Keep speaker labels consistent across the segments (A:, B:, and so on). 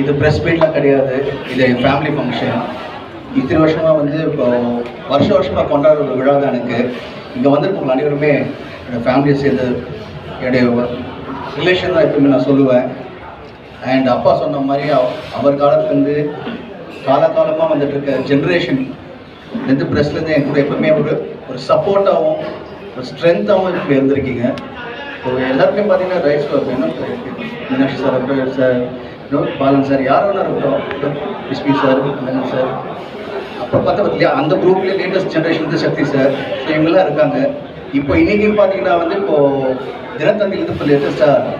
A: இது ப்ரெஸ் மீட்லாம் கிடையாது. இது என் ஃபேமிலி ஃபங்க்ஷன் இத்தனை வருஷமாக வந்து இப்போ வருஷ வருஷமாக கொண்டாடுற ஒரு விழா தான் எனக்கு. இங்கே வந்திருக்கவங்க அனைவருமே என்னோடய ஃபேமிலியை சேர்ந்து என்னுடைய ரிலேஷன் தான் எப்பவுமே நான் சொல்லுவேன். அண்ட் அப்பா சொன்ன மாதிரி அவர் காலத்துலேருந்து காலகாலமாக வந்துட்டு இருக்க ஜென்ரேஷன் எந்த ப்ரெஸ்லேருந்து என் கூட எப்பவுமே ஒரு ஒரு சப்போர்ட்டாகவும் ஒரு ஸ்ட்ரென்த்தாகவும் இப்போ இருந்திருக்கீங்க. ஸோ எல்லாருக்குமே பார்த்தீங்கன்னா ரைஸ் வேணும் Meenakshi sir sir Balan sir யார் வேணா இருக்கட்டும் விஸ்மி சார் அண்ணன் சார் அப்புறம் பார்த்தா இல்லையா அந்த குரூப்லேயே லேட்டஸ்ட் ஜென்ரேஷன் வந்து சக்தி சார் ஸோ இவங்கெல்லாம் இருக்காங்க. இப்போ இன்னைக்குன்னு பார்த்தீங்கன்னா வந்து இப்போ தினத்தந்திலிருந்து இப்போ லேட்டஸ்ட்டாக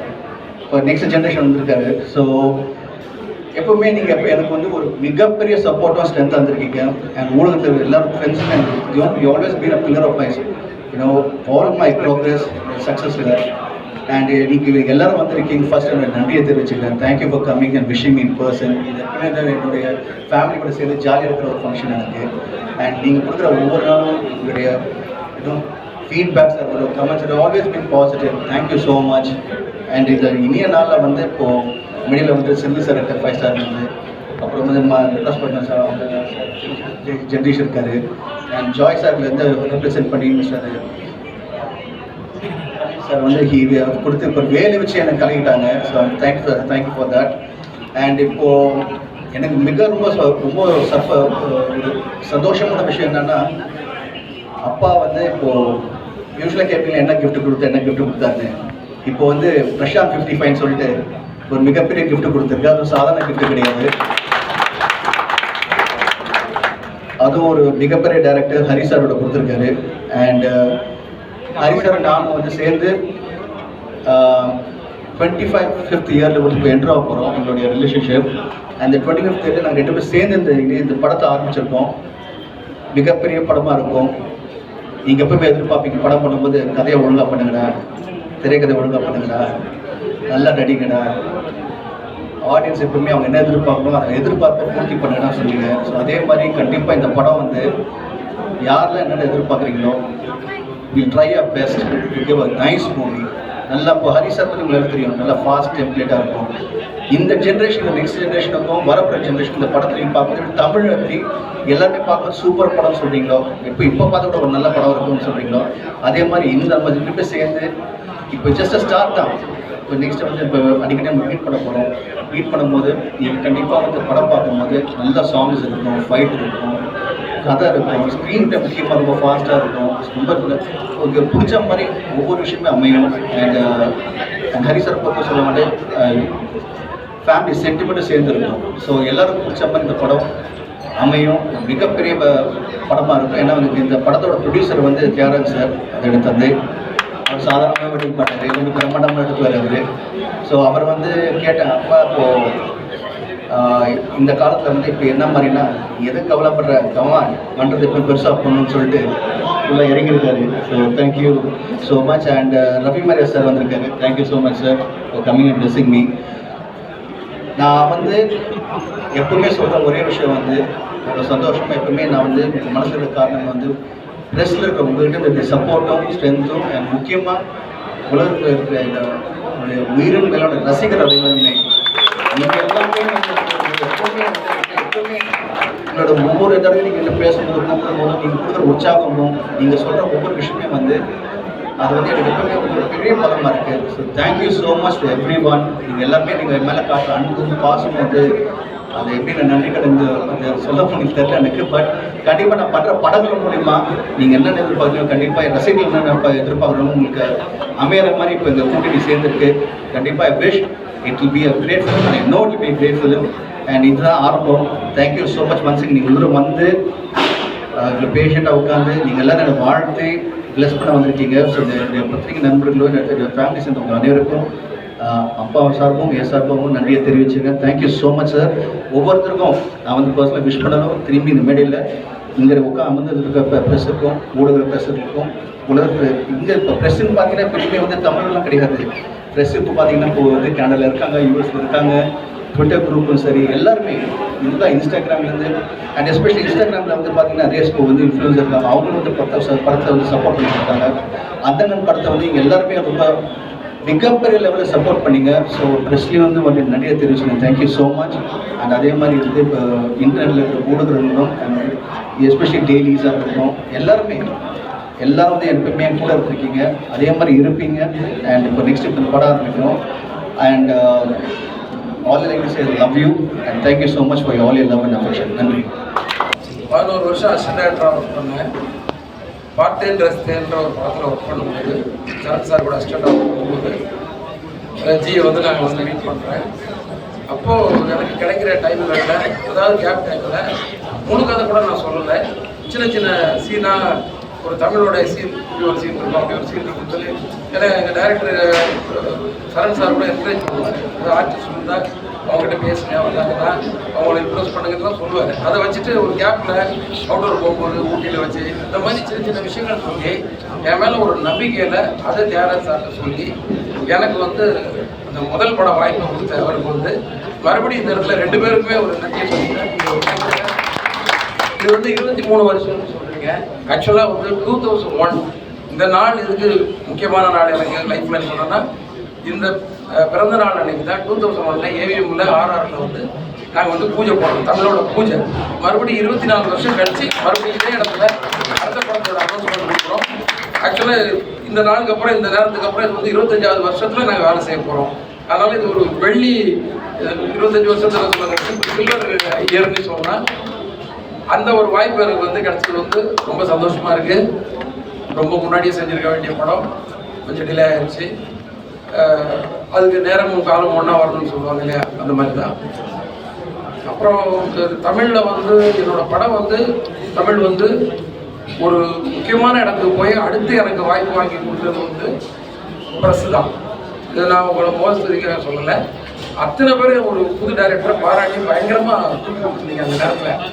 A: இப்போ நெக்ஸ்ட் ஜென்ரேஷன் வந்திருக்காரு. ஸோ எப்பவுமே நீங்கள் இப்போ எனக்கு வந்து ஒரு மிகப்பெரிய சப்போர்ட்டாக ஸ்ட்ரென்த் வந்திருக்கீங்க. அண்ட் ஊடகத்தில் எல்லாரும் friends and you always been a pillar of mice you know all my progress success and uh, நீங்கள் எல்லாரும் வந்திருக்கீங்க. ஃபர்ஸ்ட் என்னோட நன்றியை தெரிவிச்சுக்கிறேன். Thank you for coming and wishing in person இது என்னுடைய ஃபேமிலி கூட சேர்ந்து ஜாலியாக இருக்கிற ஒரு ஃபங்க்ஷன் எனக்கு. அண்ட் நீங்கள் கொடுக்குற ஒவ்வொரு நாளும் உங்களுடைய யூனோ ஃபீட்பேக்ஸ் அதோட comments always been positive thank you so much and இந்த இனிய நாளில் வந்து இப்போது மிடியில் வந்து செல்வி சார் இருக்க ஃபைவ் ஸ்டார் வந்து அப்புறம் வந்து ம மெட்ராஸ் பட்டன் சார் அவங்க ஜெ- ஜெகதீஷ் இருக்காரு. அண்ட் ஜாய் சார்லேருந்து ரெப்ரசென்ட் பண்ணி சார் சார் வந்து ஹி கொடுத்து இப்போ வேலை வச்சு எனக்கு கலக்கிட்டாங்க. So thank you sir thank you for that and இப்போது எனக்கு மிக ரொம்ப ச- ரொம்ப சர்ப சந்தோஷமான விஷயம் என்னன்னா அப்பா வந்து இப்போது யூஸ்வலாக கேட்பீங்க என்ன கிஃப்ட் கொடுத்து என்ன கிஃப்ட் கொடுத்தாரு இப்போ வந்து பிரசாந்த் ஃபிஃப்டி ஃபைன் சொல்லிட்டு ஒரு மிகப்பெரிய கிஃப்ட் கொடுத்துருக்கு. அது சாதாரண கிஃப்ட் கிடையாது. அதுவும் ஒரு மிகப்பெரிய டைரக்டர் ஹரி சாரோட கொடுத்துருக்காரு. அண்ட் ஹரி நானும் வந்து சேர்ந்து டுவெண்ட்டி ஃபைவ் ஃபிஃப்த் இயரில் வந்து இப்போ என்ட்ரு ஆக போகிறோம் எங்களுடைய ரிலேஷன்ஷிப் அந்த டுவெண்ட்டி ஃபிஃப்த் இயரில் நாங்கள் ரெண்டு பேரும் சேர்ந்து இந்த இது- இந்த படத்தை ஆரம்பிச்சிருக்கோம். மிகப்பெரிய படமாக இருக்கும். நீங்கள் எப்பவுமே எதிர்பார்ப்பீங்க படம் பண்ணும்போது கதையை ஒழுங்காக பண்ணுங்கடா திரைக்கதை ஒழுங்காக பண்ணுங்கடா நல்லா நடிங்கடா. ஆடியன்ஸ் எப்பவுமே அவங்க என்ன எதிர்பார்க்கணும் அதை எதிர்பார்ப்பை பூர்த்தி பண்ணுங்கடா சொல்லுங்க. ஸோ அதே மாதிரி கண்டிப்பாக இந்த படம் வந்து யாரெல்லாம் என்னென்ன எதிர்பார்க்குறீங்களோ will try a best give a nice movie நல்லா இப்போ ஹரி பற்றி உங்களுக்கு தெரியும். நல்லா ஃபாஸ்ட் டெம்ப்ளேட்டாக இருக்கும். இந்த ஜென்ரேஷன் நெக்ஸ்ட் ஜென்ரேஷனுக்கும் வரப்போகிற ஜென்ரேஷன் இந்த படத்துலையும் நீங்கள் தமிழ் எப்படி எல்லாருமே பார்க்க சூப்பர் படம் சொல்கிறீங்களோ இப்போ இப்போ பார்த்த கூட ஒரு நல்ல படம் இருக்கும்னு சொல்கிறீங்களோ அதே மாதிரி இந்த நம்ம ரெண்டு பேர் சேர்ந்து இப்போ ஜஸ்ட் ஸ்டார்ட் தான். இப்போ நெக்ஸ்ட் வந்து இப்போ அடிக்கடி நம்ம மீட் பண்ண போகிறோம் மீட் பண்ணும்போது நீங்கள் கண்டிப்பாக வந்து படம் பார்க்கும்போது நல்ல சாங்ஸ் இருக்கும் ஃபைட் இருக்கும். கதை இருக்கும். ஸ்க்ரீன் டைம் முக்கியமாக ரொம்ப ஃபாஸ்ட்டாக இருக்கும். ரொம்ப உங்களுக்கு பிடிச்ச மாதிரி ஒவ்வொரு விஷயமே அமையும். அண்ட் uh, ஹரி சார் சொல்ல மாட்டேன் uh, ஃபேமிலி சென்டிமெண்ட்டும் சேர்ந்துருக்கும் ஸோ எல்லாருக்கும் பிடிச்ச மாதிரி இந்த படம் அமையும். மிகப்பெரிய uh, ப- இருக்கும். ஏன்னா வந்து இந்த படத்தோட ப்ரொடியூசர் வந்து தியாகராஜ் சார் அதை எடுத்தது அவர் சாதாரணமாக எடுக்க மாட்டார். இது வந்து பிரம்மாண்டமாக எடுத்து அவர். ஸோ அவர் வந்து கேட்டேன் அப்பா இப்போது இந்த காலத்தில் வந்து இப்போ என்ன மாதிரினா எது கவலைப்படுற கவான் பண்ணுறது இப்போ பெருசாக பண்ணணும்னு சொல்லிட்டு ஃபுல்லாக இறங்கியிருக்காரு. So thank you so much and Ravi Maria sir வந்திருக்காரு. Thank you so much sir coming and blessing me நான் வந்து எப்பவுமே சொல்கிற ஒரே விஷயம் வந்து ஒரு சந்தோஷமாக எப்பவுமே நான் வந்து மனசில் இருக்க காரணம் வந்து ப்ரெஸ்ஸில் இருக்க உங்கள்கிட்ட இருக்க சப்போர்ட்டும் ஸ்ட்ரென்த்தும் அண்ட் முக்கியமாக உலகத்தில் இருக்கிற இந்த உயிரின் மேலோட ரசிகர் அனைவருமே நீங்கள் எல்லாமே என்னோட உங்களோட ஒவ்வொரு தடவையும் நீங்கள் என்ன பேசும்போது கூப்பிடும் நீங்கள் கொடுக்குற உற்சாகமும் நீங்கள் சொல்கிற ஒவ்வொரு விஷயமே வந்து அது வந்து எனக்கு எப்பவுமே ஒரு பெரிய பலமாக இருக்குது so thank you so much to everyone நீங்கள் எல்லாமே நீங்கள் மேலே காட்டுற அன்பும் பாசம் வந்து அது எப்படி நான் நன்றி கடந்து அது சொல்ல முடியும் தெரியல எனக்கு. பட் கண்டிப்பாக நான் பண்ணுற படங்கள் மூலிமா நீங்கள் என்ன எதிர்பார்க்குறீங்க கண்டிப்பாக என் ரசிகர்கள் என்ன ப- எதிர்பார்க்குறோம் உங்களுக்கு அமையிற மாதிரி இப்போ இந்த கூட்டணி சேர்ந்துருக்கு. கண்டிப்பாக I wish it will be a great film I know it be great film and இதுதான் ஆரம்பம். தேங்க்யூ ஸோ மச் மன்சிங் நீங்கள் உள்ளே வந்து இவ்வளோ பேஷண்ட்டாக உட்காந்து நீங்கள் எல்லாம் என்னை வாழ்த்து ப்ளஸ் பண்ண வந்திருக்கீங்க. ஸோ என்னுடைய பத்திரிகை நண்பர்களோ என்னுடைய ஃபேமிலி சேர்ந்தவங்க அனைவருக்கும் அப்பா சார்பும் என் சார்பாகவும் நன்றியை தெரிவிச்சுங்க. Thank you so much sir ஒவ்வொருத்தருக்கும் நான் வந்து பர்சனலாக விஷ் பண்ணணும். திரும்பி இந்த மேடையில் இங்கே உட்கா அமர்ந்து இருக்க ப்ரெஸ்ஸுக்கும் ஊடக ப்ரெஸ்ஸுக்கும் உலகத்தில் இங்கே இப்போ ப்ரெஸ்ஸுன்னு பார்த்தீங்கன்னா பெருமை வந்து தமிழ்லாம் கிடையாது. ப்ரெஸ் இப்போ பார்த்தீங்கன்னா இப்போ வந்து கனடாவில் இருக்காங்க யூஎஸில் இருக்காங்க. ட்விட்டர் குரூப்பும் சரி எல்லாருமே இதுதான் இன்ஸ்டாகிராம்லேருந்து அண்ட் எஸ்பெஷலி இன்ஸ்டாகிராமில் வந்து பார்த்தீங்கன்னா ரேஸ்கோ வந்து இன்ஃப்ளூன்ஸ் இருக்காங்க. அவங்களும் வந்து படத்தை படத்தை வந்து சப்போர்ட் பண்ணியிருக்காங்க இருக்காங்க அந்தனன் படத்தை வந்து இங்கே எல்லாருமே ரொம்ப மிகப்பெரிய லெவலில் சப்போர்ட் பண்ணீங்க. ஸோ ப்ரெஸ்லேயும் வந்து உங்களுக்கு நிறைய தெரிவிச்சுங்க thank you so much and அதே மாதிரி வந்து இப்போ இன்டர்நெட்டில் இருக்கிற ஊடகங்களும் எஸ்பெஷலி டெய்லிஸாக இருக்கட்டும் எல்லாருமே எல்லாரும் வந்து எப்பவுமே என் கூட இருந்திருக்கீங்க. அதே மாதிரி இருப்பீங்க. அண்ட் இப்போ நெக்ஸ்ட் இப்போ படம் ஆரம்பிக்கிறோம் and all like say love you and thank you so much for all you love and affection நன்றி.
B: பதினோரு வருஷம் அசிஸ்டன்ட் டேரக்டராக ஒர்க் பண்ணேன் பார்த்தேன் ரஸ்தேன்ற ஒரு படத்தில் ஒர்க் பண்ணும்போது சரண் சார் கூட அசிஸ்டண்டாக ஒர்க் பண்ணும்போது ஜியை வந்து நாங்கள் வந்து மீட் பண்ணுறேன் அப்போது எனக்கு கிடைக்கிற டைமில் அதாவது கேப் டைமில் உனக்கு அதை கூட நான் சொல்லலை. சின்ன சின்ன சீனாக ஒரு தமிழோட சீன் இப்படி ஒரு சீன் இருக்கும். அப்படி ஒரு சீன் இருக்குன்னு சொல்லி ஏன்னா எங்கள் டேரக்டர் சரண் சார் கூட என்கரேஜ் பண்ணுவார். ஆர்டிஸ்ட் இருந்தால் அவங்ககிட்ட பேசுங்க வந்தாங்கன்னா அவங்கள இம்ப்ரெஸ் பண்ணுங்கலாம் சொல்லுவார். அதை வச்சுட்டு ஒரு கேப்பில் அவுட்டோர் போகும்போது ஊட்டியில் வச்சு இந்த மாதிரி சின்ன சின்ன விஷயங்கள் சொல்லி என் மேலே ஒரு நம்பிக்கையில் அதை தியாகராஜ் சார்கிட்ட சொல்லி எனக்கு வந்து அந்த முதல் பட வாய்ப்பை கொடுத்த அவருக்கு வந்து மறுபடியும் இந்த இடத்துல ரெண்டு பேருக்குமே ஒரு நன்றியை சொல்லிக்கிறேன். இது வந்து இருபத்தி மூணு வருஷம்னு சொல்றீங்க ஆக்சுவலாக வந்து டூ தௌசண்ட் ஒன் இந்த நாள் இதுக்கு முக்கியமான நாள் எனக்கு லைஃப்ல சொன்னோன்னா இந்த பிறந்த நாள் அன்னைக்கு தான் டூ தௌசண்ட் ஒன்ல ஏவிஎம்ல ஆர்ஆர்ல வந்து நாங்கள் வந்து பூஜை போடுறோம். தமிழோட பூஜை. மறுபடியும் இருபத்தி நாலு வருஷம் கழிச்சு மறுபடியும் இதே இடத்துல அடுத்த படத்தோட அனௌன்ஸ்மெண்ட் கொடுக்குறோம் ஆக்சுவலாக இந்த நாளுக்கு அப்புறம் இந்த நேரத்துக்கு அப்புறம் இது வந்து இருபத்தஞ்சாவது வருஷத்துல நாங்கள் வேலை செய்ய போகிறோம் அதனால இது ஒரு வெள்ளி இருபத்தஞ்சி இருபத்தஞ்சு வருஷத்துல சொல்லுங்க சில்வர் இயர்னு சொன்னால் அந்த ஒரு வாய்ப்பு எனக்கு வந்து கிடைச்சது வந்து ரொம்ப சந்தோஷமா இருக்கு. ரொம்ப முன்னாடியே செஞ்சிருக்க வேண்டிய படம். கொஞ்சம் டிலே ஆயிடுச்சு அதுக்கு நேரமும் காலம் ஒன்றா வரணும்னு சொல்லுவாங்க இல்லையா? அந்த மாதிரி தான் அப்புறம் தமிழில் வந்து என்னோடய படம் வந்து தமிழ் வந்து ஒரு முக்கியமான இடத்துக்கு போய் அடுத்து எனக்கு வாய்ப்பு வாங்கி கொடுத்தது வந்து ப்ரெஸ் தான். இதை நான் உங்களை மோசடிக்க சொல்லலை. அத்தனை பேர் ஒரு புது டைரக்டரை பாராட்டி பயங்கரமாக தூக்கி கொடுத்துருந்தீங்க அந்த நேரத்தில்.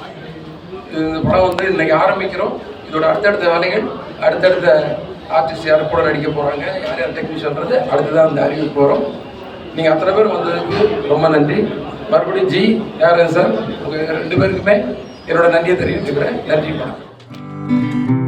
B: இந்த படம் வந்து இன்னைக்கு ஆரம்பிக்கிறோம். இதோட அடுத்தடுத்த வேலைகள் அடுத்தடுத்த ஆர்டிஸ்ட் யார் கூட நடிக்க போகிறாங்க யார் யார் டெக்னீஷியன்றது அடுத்ததான் அந்த அறிவிப்பு போகிறோம் நீங்கள் அத்தனை பேர் வந்ததுக்கு ரொம்ப நன்றி. மறுபடியும் ஜி யார் சார் உங்கள் ரெண்டு பேருக்குமே என்னோட நன்றியை தெரிவித்துக்கிறேன். நன்றி வணக்கம்.